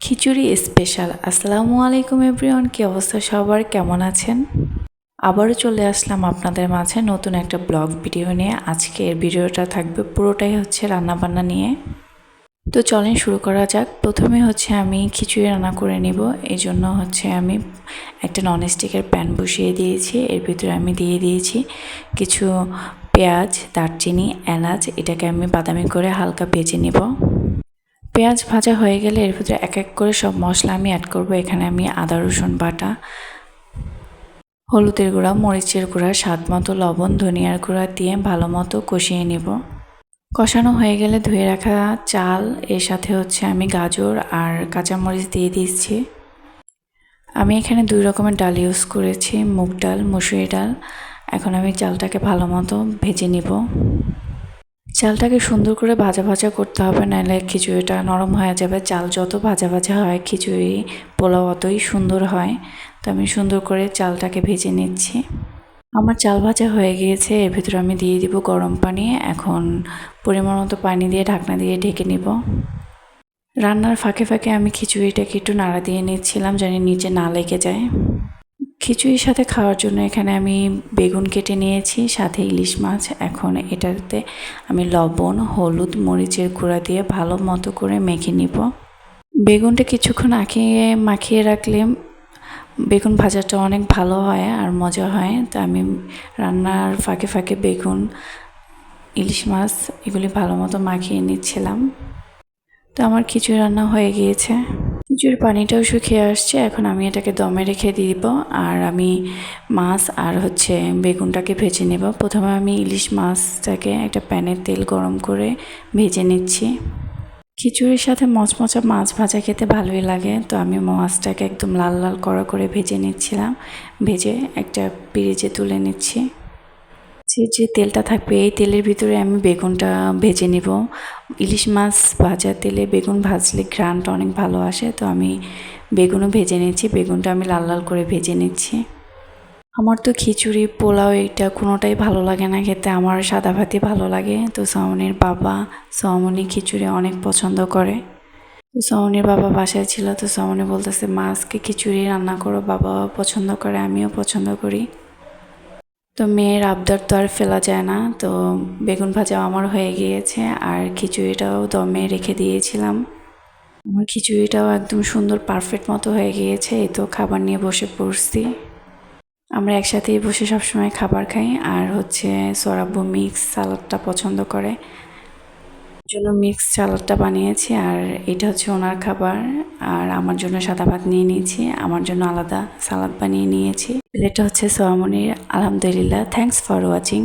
খিচুড়ি special আসসালামু আলাইকুম everyone কি অবস্থা সবার? কেমন আছেন? আবারও চলে আসলাম আপনাদের মাঝে নতুন একটা ব্লগ ভিডিও নিয়ে। আজকের ভিডিওটা থাকবে পুরোটাই হচ্ছে রান্নাবান্না নিয়ে। তো চলেন শুরু করা যাক। প্রথমে হচ্ছে আমি খিচুড়ি রান্না করে নিব। এই জন্য হচ্ছে আমি একটা ননস্টিকের প্যান বসিয়ে দিয়েছি। এর ভিতরে আমি দিয়ে দিয়েছি কিছু পেঁয়াজ, দারচিনি, এলাচ। এটাকে আমি বাদামি করে হালকা ভেজে নিব। পেঁয়াজ ভাজা হয়ে গেলে এর ভিতরে এক এক করে সব মশলা আমি অ্যাড করব। এখানে আমি আদা, রসুন বাটা, হলুদের গুঁড়া, মরিচের গুঁড়া, স্বাদ মতো লবণ, ধনিয়ার গুঁড়া দিয়ে ভালো মতো কষিয়ে নেব। কষানো হয়ে গেলে ধুয়ে রাখা চাল, এর সাথে হচ্ছে আমি গাজর আর কাঁচামরিচ দিয়ে দিচ্ছি। আমি এখানে দুই রকমের ডাল ইউজ করেছি, মুগ ডাল, মুসুরি ডাল। এখন আমি চালটাকে ভালো মতো ভেজে নিব। চালটাকে সুন্দর করে ভাজা ভাজা করতে হবে নাহলে খিচুড়িটা নরম হয়ে যাবে। চাল যত ভাজা ভাজা হয়, খিচুড়ি, পোলাও অতই সুন্দর হয়। তো আমি সুন্দর করে চালটাকে ভেজে নিচ্ছি। আমার চাল ভাজা হয়ে গিয়েছে, এর ভিতরে আমি দিয়ে দিব গরম পানি। এখন পরিমাণ মতো পানি দিয়ে ঢাকনা দিয়ে ঢেকে নিব। রান্নার ফাঁকে ফাঁকে আমি খিচুড়িটাকে একটু নাড়া দিয়ে নিচ্ছিলাম, জানি নিচে না লেগে যায়। খিচুড়ির সাথে খাওয়ার জন্য এখানে আমি বেগুন কেটে নিয়েছি, সাথে ইলিশ মাছ। এখন এটাতে আমি লবণ, হলুদ, মরিচের গুঁড়া দিয়ে ভালো মতো করে মেখে নিব। বেগুনটা কিছুক্ষণ আঁকিয়ে মাখিয়ে রাখলে বেগুন ভাজাটা অনেক ভালো হয় আর মজা হয়। তো আমি রান্নার ফাঁকে ফাঁকে বেগুন, ইলিশ মাছ এগুলি ভালো মতো মাখিয়ে নিচ্ছিলাম। তো আমার খিচুড়ি রান্না হয়ে গিয়েছে। খিচুড়ির পানিটাও শুকিয়ে আসছে, এখন আমি এটাকে দমে রেখে দিব। আর আমি মাছ আর হচ্ছে বেগুনটাকে ভেজে নেব। প্রথমে আমি ইলিশ মাছটাকে একটা প্যানে তেল গরম করে ভেজে নিচ্ছি। খিচুড়ির সাথে মচমচা মাছ ভাজা খেতে ভালোই লাগে, তো আমি মাছটাকে একদম লাল লাল কড়া করে ভেজে নিচ্ছিলাম। ভেজে একটা পিরিজে তুলে নিচ্ছি। যে যে তেলটা থাকবে, এই তেলের ভিতরে আমি বেগুনটা ভেজে নিব। ইলিশ মাছ ভাজা, তেলে বেগুন ভাজলে ঘ্রানটা অনেক ভালো আসে, তো আমি বেগুনও ভেজে নিচ্ছি বেগুনটা আমি লাল লাল করে ভেজে নিচ্ছি। আমার তো খিচুড়ি, পোলাও এটা কোনোটাই ভালো লাগে না খেতে, আমার সাদা ভাতই ভালো লাগে, তো সামনির বাবা সামনি খিচুড়ি অনেক পছন্দ করে। তো সামনির বাবা বাসায় ছিল, তো সামনি বলতেছে মাছকে খিচুড়ি রান্না করো বাবা পছন্দ করে, আমিও পছন্দ করি। তো মেয়ের আবদার তো আর ফেলা যায় না। তো বেগুন ভাজা আমার হয়ে গিয়েছে আর খিচুড়িটাও দমে রেখে দিয়েছিলাম। আমার খিচুড়িটাও একদম সুন্দর পারফেক্ট মতো হয়ে গিয়েছে, এই তো খাবার নিয়ে বসে পড়ছি। আমরা একসাথেই বসে সবসময় খাবার খাই আর হচ্ছে সরাব্বু মিক্স সালাদটা পছন্দ করে। জন্য মিক্স সালাদটা বানিয়েছি আর এটা হচ্ছে ওনার খাবার। আর আমার জন্য সাদা ভাত নিয়ে নিয়েছি, আমার জন্য আলাদা সালাদ বানিয়ে নিয়েছি। প্লেটটা হচ্ছে সোয়ামনির। আলহামদুলিল্লাহ থ্যাংকস ফর ওয়াচিং